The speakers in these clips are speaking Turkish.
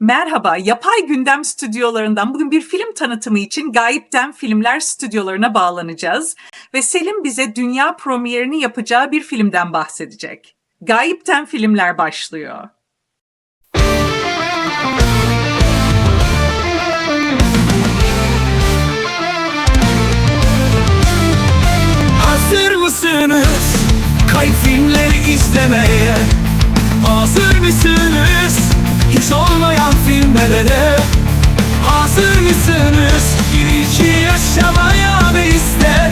Merhaba, Yapay Gündem stüdyolarından bugün bir film tanıtımı için Gayipten Filmler stüdyolarına bağlanacağız ve Selim bize dünya premierini yapacağı bir filmden bahsedecek. Gayipten Filmler başlıyor. Hazır mısınız? Kayıp filmleri izlemeye Hazır mısınız? Hiç olmayan filmlere Hazır mısınız? Girici yaşamaya ve iste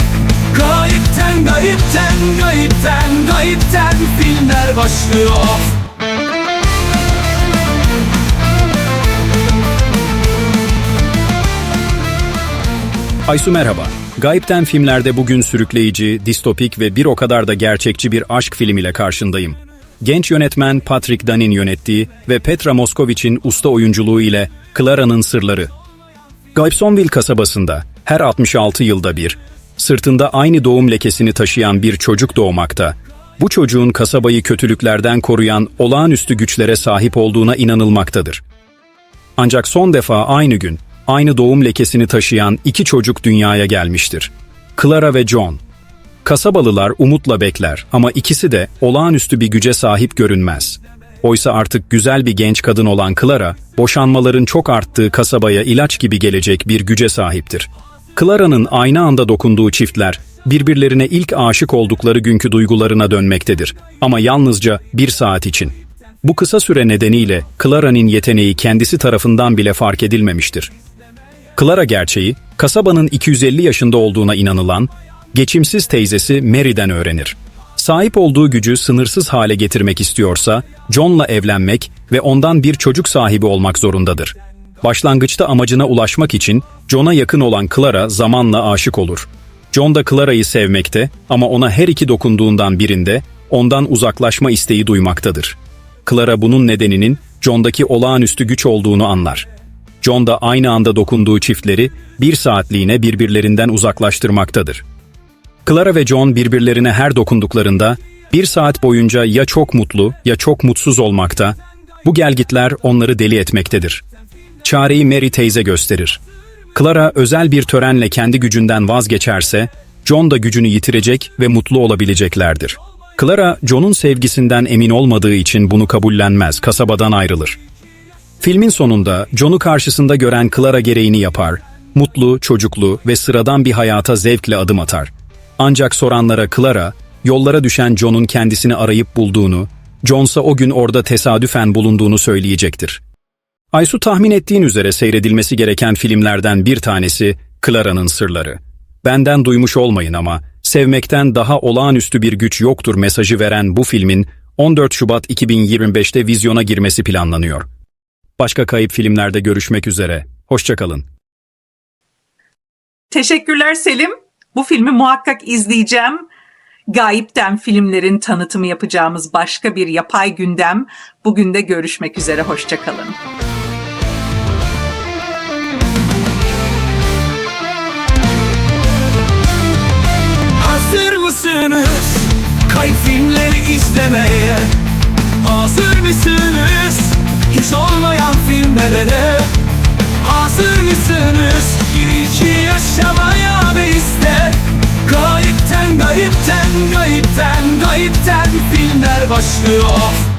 Gayipten, gayipten, gayipten, gayipten filmler başlıyor Aysu merhaba. Gayipten filmlerde bugün sürükleyici, distopik ve bir o kadar da gerçekçi bir aşk filmiyle karşındayım. Genç yönetmen Patrick Danin yönettiği ve Petra Moskovich'in usta oyunculuğu ile Clara'nın Sırları. Gibsonville kasabasında her 66 yılda bir, sırtında aynı doğum lekesini taşıyan bir çocuk doğmakta. Bu çocuğun kasabayı kötülüklerden koruyan olağanüstü güçlere sahip olduğuna inanılmaktadır. Ancak son defa aynı gün, aynı doğum lekesini taşıyan iki çocuk dünyaya gelmiştir. Clara ve John. Kasabalılar umutla bekler ama ikisi de olağanüstü bir güce sahip görünmez. Oysa artık güzel bir genç kadın olan Clara, boşanmaların çok arttığı kasabaya ilaç gibi gelecek bir güce sahiptir. Clara'nın aynı anda dokunduğu çiftler, birbirlerine ilk aşık oldukları günkü duygularına dönmektedir. Ama yalnızca bir saat için. Bu kısa süre nedeniyle Clara'nın yeteneği kendisi tarafından bile fark edilmemiştir. Clara gerçeği, kasabanın 250 yaşında olduğuna inanılan, geçimsiz teyzesi Mary'den öğrenir. Sahip olduğu gücü sınırsız hale getirmek istiyorsa, John'la evlenmek ve ondan bir çocuk sahibi olmak zorundadır. Başlangıçta amacına ulaşmak için John'a yakın olan Clara zamanla aşık olur. John da Clara'yı sevmekte ama ona her iki dokunduğundan birinde ondan uzaklaşma isteği duymaktadır. Clara bunun nedeninin John'daki olağanüstü güç olduğunu anlar. John da aynı anda dokunduğu çiftleri bir saatliğine birbirlerinden uzaklaştırmaktadır. Clara ve John birbirlerine her dokunduklarında bir saat boyunca ya çok mutlu ya çok mutsuz olmakta, bu gelgitler onları deli etmektedir. Çareyi Mary teyze gösterir. Clara özel bir törenle kendi gücünden vazgeçerse, John da gücünü yitirecek ve mutlu olabileceklerdir. Clara, John'un sevgisinden emin olmadığı için bunu kabullenmez, kasabadan ayrılır. Filmin sonunda John'u karşısında gören Clara gereğini yapar, mutlu, çocuklu ve sıradan bir hayata zevkle adım atar. Ancak soranlara Clara, yollara düşen John'un kendisini arayıp bulduğunu, John'sa o gün orada tesadüfen bulunduğunu söyleyecektir. Aysu tahmin ettiğin üzere seyredilmesi gereken filmlerden bir tanesi Clara'nın Sırları. Benden duymuş olmayın ama sevmekten daha olağanüstü bir güç yoktur mesajı veren bu filmin 14 Şubat 2025'te vizyona girmesi planlanıyor. Başka kayıp filmlerde görüşmek üzere. Hoşçakalın. Teşekkürler Selim. Bu filmi muhakkak izleyeceğim. Gayipten filmlerin tanıtımı yapacağımız başka bir yapay gündem. Bugün de görüşmek üzere. Hoşçakalın. Hazır mısınız? Kayıp filmleri izlemeye Hazır mısınız? Hiç olmayan filmlere Hazır mısınız? Girici yaşamaya ve iste Gayipten, gayipten, gayipten, gayipten filmler başlıyor